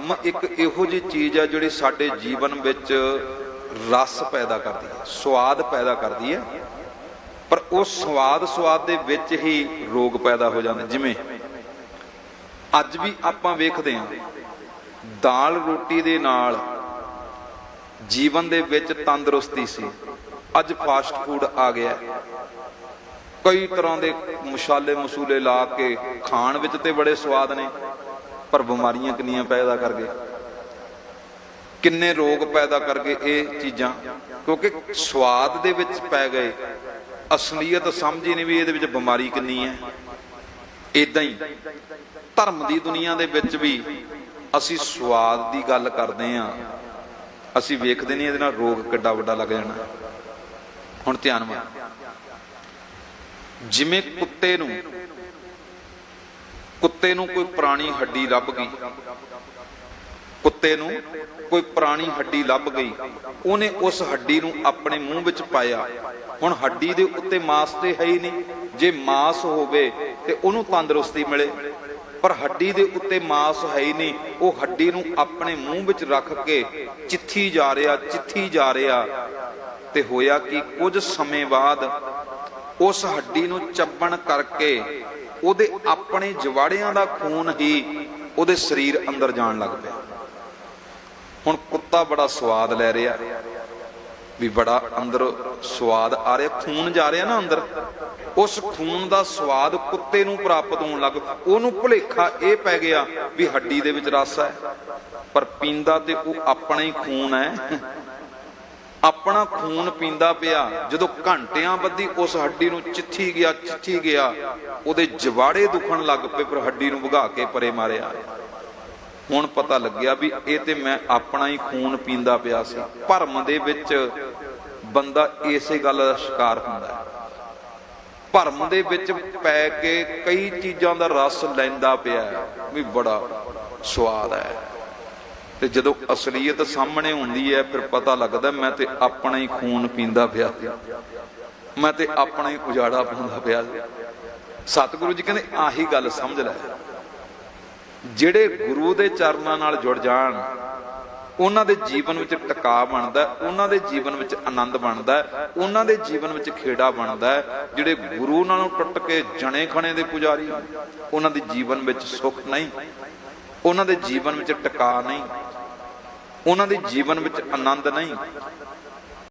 ਧਰਮ ਇੱਕ ਇਹੋ ਜਿਹੀ ਚੀਜ਼ ਹੈ ਜਿਹੜੀ ਸਾਡੇ ਜੀਵਨ ਵਿੱਚ ਰਸ ਪੈਦਾ ਕਰਦੀ ਹੈ, ਸਵਾਦ ਪੈਦਾ ਕਰਦੀ ਹੈ। ਪਰ ਉਹ ਸਵਾਦ ਸਵਾਦ ਦੇ ਵਿੱਚ ਹੀ ਰੋਗ ਪੈਦਾ ਹੋ ਜਾਂਦੇ। ਜਿਵੇਂ ਅੱਜ ਵੀ ਆਪਾਂ ਵੇਖਦੇ ਹਾਂ, ਦਾਲ ਰੋਟੀ ਦੇ ਨਾਲ ਜੀਵਨ ਦੇ ਵਿੱਚ ਤੰਦਰੁਸਤੀ ਸੀ। ਅੱਜ ਫਾਸਟ ਫੂਡ ਆ ਗਿਆ। ਕਈ ਤਰ੍ਹਾਂ ਦੇ ਮਸਾਲੇ ਮਸੂਲੇ ਲਾ ਕੇ ਖਾਣ ਵਿੱਚ ਤੇ ਬੜੇ ਸਵਾਦ ਨੇ। ਪਰ ਬਿਮਾਰੀਆਂ ਕਿੰਨੀਆਂ ਪੈਦਾ ਕਰ ਗਏ ਕਿੰਨੇ ਰੋਗ ਪੈਦਾ ਕਰ ਗਏ ਇਹ ਚੀਜ਼ਾਂ? ਕਿਉਂਕਿ ਸਵਾਦ ਦੇ ਵਿੱਚ ਪੈ ਗਏ। ਅਸਲੀਅਤ ਸਮਝੀ ਨਹੀਂ ਵੀ ਇਹਦੇ ਵਿੱਚ ਬਿਮਾਰੀ ਕਿੰਨੀ ਹੈ। ਇਦਾਂ ਹੀ ਧਰਮ ਦੀ ਦੁਨੀਆ ਦੇ ਵਿੱਚ ਵੀ ਅਸੀਂ ਸਵਾਦ ਦੀ ਗੱਲ ਕਰਦੇ ਆਂ ਅਸੀਂ ਵੇਖਦੇ ਨਹੀਂ ਇਹਦੇ ਨਾਲ ਰੋਗ ਕਿੱਡਾ ਵੱਡਾ ਲੱਗ ਜਾਣਾ। ਹੁਣ ਧਿਆਨ ਮਾਰ। ਜਿਵੇਂ ਕੁੱਤੇ ਨੂੰ ਕੁੱਤੇ ਨੂੰ ਕੋਈ ਪੁਰਾਣੀ ਹੱਡੀ ਲੱਭ ਗਈ। ਕੁੱਤੇ ਨੂੰ ਕੋਈ ਪੁਰਾਣੀ ਹੱਡੀ ਲੱਭ ਗਈ। ਉਹਨੇ ਉਸ ਹੱਡੀ ਨੂੰ ਆਪਣੇ ਮੂੰਹ ਵਿੱਚ ਪਾਇਆ। ਹੁਣ ਹੱਡੀ ਦੇ ਉੱਤੇ ਮਾਸ ਤੇ ਹੈ ਹੀ ਨਹੀਂ। ਜੇ ਮਾਸ ਹੋਵੇ ਤੇ ਉਹਨੂੰ ਤੰਦਰੁਸਤੀ ਮਿਲੇ। ਪਰ ਹੱਡੀ ਦੇ ਉੱਤੇ ਮਾਸ ਹੈ ਹੀ ਨਹੀਂ। ਉਹ ਹੱਡੀ ਨੂੰ ਆਪਣੇ ਮੂੰਹ ਵਿੱਚ ਰੱਖ ਕੇ ਚਿੱਥੀ ਜਾ ਰਿਹਾ, ਚਿੱਥੀ ਜਾ ਰਿਹਾ। ਤੇ ਹੋਇਆ ਕਿ? ਕੁਝ ਸਮੇਂ ਬਾਅਦ ਉਸ ਹੱਡੀ ਨੂੰ ਚੱਬਣ ਕਰਕੇ ਉਹਦੇ ਆਪਣੇ ਜਵਾੜਿਆਂ ਦਾ ਖੂਨ ਹੀ ਉਹਦੇ ਸਰੀਰ ਅੰਦਰ ਜਾਣ ਲੱਗ ਪਿਆ। ਹੁਣ ਕੁੱਤਾ ਬੜਾ ਸਵਾਦ ਲੈ ਰਿਹਾ, ਵੀ ਬੜਾ ਅੰਦਰ ਸਵਾਦ ਆ ਰਿਹਾ, ਖੂਨ ਜਾ ਰਿਹਾ ਨਾ ਅੰਦਰ। ਉਸ ਖੂਨ ਦਾ ਸਵਾਦ ਕੁੱਤੇ ਨੂੰ ਪ੍ਰਾਪਤ ਹੋਣ ਲੱਗ, ਉਹਨੂੰ ਭੁਲੇਖਾ ਇਹ ਪੈ ਗਿਆ ਵੀ ਹੱਡੀ ਦੇ ਵਿੱਚ ਰਸ ਹੈ, ਪਰ ਪੀਂਦਾ ਤੇ ਉਹ ਆਪਣਾ ਹੀ ਖੂਨ ਹੈ। ਆਪਣਾ ਖੂਨ ਪੀਂਦਾ ਪਿਆ। ਜਦੋਂ ਘੰਟਿਆਂ ਬੱਧੀ ਉਸ ਹੱਡੀ ਨੂੰ ਚਿੱਥੀ ਗਿਆ ਚਿੱਥੀ ਗਿਆ, ਉਹਦੇ ਜਵਾੜੇ ਦੁਖਣ ਲੱਗ ਪਏ ਪਰ ਹੱਡੀ ਨੂੰ ਭਗਾ ਕੇ ਪਰੇ ਮਾਰਿਆ। ਹੁਣ ਪਤਾ ਲੱਗਿਆ ਵੀ ਇਹ ਤੇ ਮੈਂ ਆਪਣਾ ਹੀ ਖੂਨ ਪੀਂਦਾ ਪਿਆ ਸੀ। ਭਰਮ ਦੇ ਵਿੱਚ ਬੰਦਾ ਇਸੇ ਗੱਲ ਦਾ ਸ਼ਿਕਾਰ ਹੁੰਦਾ ਹੈ। ਭਰਮ ਦੇ ਵਿੱਚ ਪੈ ਕੇ ਕਈ ਚੀਜ਼ਾਂ ਦਾ ਰਸ ਲੈਂਦਾ ਪਿਆ ਵੀ ਬੜਾ ਸਵਾਦ ਹੈ। ਤੇ ਜਦੋਂ ਅਸਲੀਅਤ ਸਾਹਮਣੇ ਹੁੰਦੀ ਹੈ, ਫਿਰ ਪਤਾ ਲੱਗਦਾ ਮੈਂ ਤੇ ਆਪਣਾ ਹੀ ਖੂਨ ਪੀਂਦਾ ਪਿਆ ਮੈਂ ਤੇ ਆਪਣਾ ਹੀ ਉਜਾੜਾ ਪਾਉਂਦਾ ਪਿਆ ਸਤਿਗੁਰੂ ਜੀ ਕਹਿੰਦੇ, ਆਹੀ ਗੱਲ ਸਮਝ ਲੈ। ਜਿਹੜੇ ਗੁਰੂ ਦੇ ਚਰਨਾਂ ਨਾਲ ਜੁੜ ਜਾਣ, ਉਹਨਾਂ ਦੇ ਜੀਵਨ ਵਿੱਚ ਟਿਕਾ ਬਣਦਾ ਉਹਨਾਂ ਦੇ ਜੀਵਨ ਵਿੱਚ ਆਨੰਦ ਬਣਦਾ ਉਹਨਾਂ ਦੇ ਜੀਵਨ ਵਿੱਚ ਖੇੜਾ ਬਣਦਾ ਜਿਹੜੇ ਗੁਰੂ ਨਾਲੋਂ ਟੁੱਟ ਕੇ ਜਣੇ ਖਣੇ ਦੇ ਪੁਜਾਰੀ, ਉਹਨਾਂ ਦੇ ਜੀਵਨ ਵਿੱਚ ਸੁੱਖ ਨਹੀਂ। ਉਹਨਾਂ ਦੇ ਜੀਵਨ ਵਿੱਚ ਟਿਕਾ ਨਹੀਂ ਉਹਨਾਂ ਦੇ ਜੀਵਨ ਵਿੱਚ ਆਨੰਦ ਨਹੀਂ